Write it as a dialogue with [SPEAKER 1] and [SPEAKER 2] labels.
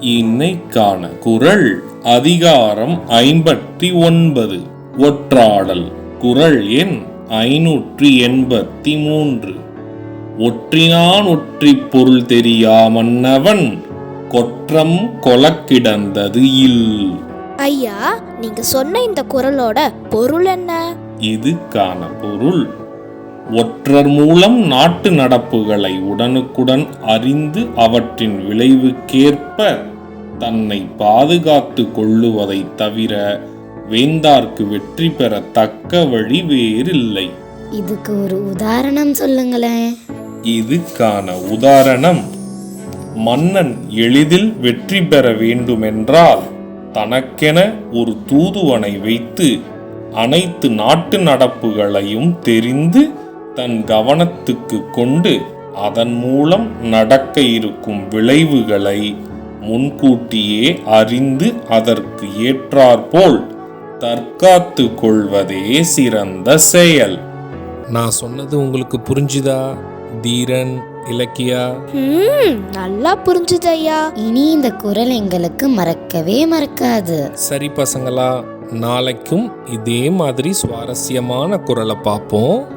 [SPEAKER 1] இன்னைக்கான குரல் அதிகாரம் ஐம்பத்தி ஒன்பது. ஒற்றாடல். குரல் எண் ஐநூற்றி எண்பத்தி மூன்று. ஒற்றினான் ஒற்றி பொருள் தெரியா மன்னவன்? கொற்றம் கொலக்கிடந்தது இல்.
[SPEAKER 2] ஐயா நீங்க சொன்ன இந்த குரலோட பொருள் என்ன?
[SPEAKER 1] இதுக்கான பொருள் ஒற்றர் மூலம் நாட்டு நடப்புகளை உடனுக்குடன் அறிந்து அவற்றின் விளைவுக்கேற்ப தன்னை பாதுகாத்து கொள்ளுவதை தவிர வேந்தார்க்கு வெற்றி பெற தக்க வழி வேறில்லை.
[SPEAKER 3] இதுக்கு ஒரு உதாரணம் சொல்லுங்களேன்.
[SPEAKER 1] இதுக்கான உதாரணம் மன்னன் எளிதில் வெற்றி பெற வேண்டுமென்றால் தனக்கென ஒரு தூதுவனை வைத்து அனைத்து நாட்டு நடப்புகளையும் தெரிந்து தன் கவனத்துக்கு கொண்டு அதன் மூலம் நடக்க இருக்கும் விளைவுகளை முன்கூட்டியே அறிந்து அதற்கு ஏற்றாற்போல் தற்காத்து கொள்வதே சிறந்த செயல். நான் சொன்னது உங்களுக்கு புரிஞ்சுதா தீரன் இலக்கியா?
[SPEAKER 2] ம் நல்லா புரிஞ்சுது ஐயா
[SPEAKER 3] இனி இந்த குரல் எங்களுக்கு மறக்கவே மறக்காது.
[SPEAKER 1] சரி பசங்களா நாளைக்கும் இதே மாதிரி சுவாரஸ்யமான குரலை பார்ப்போம்.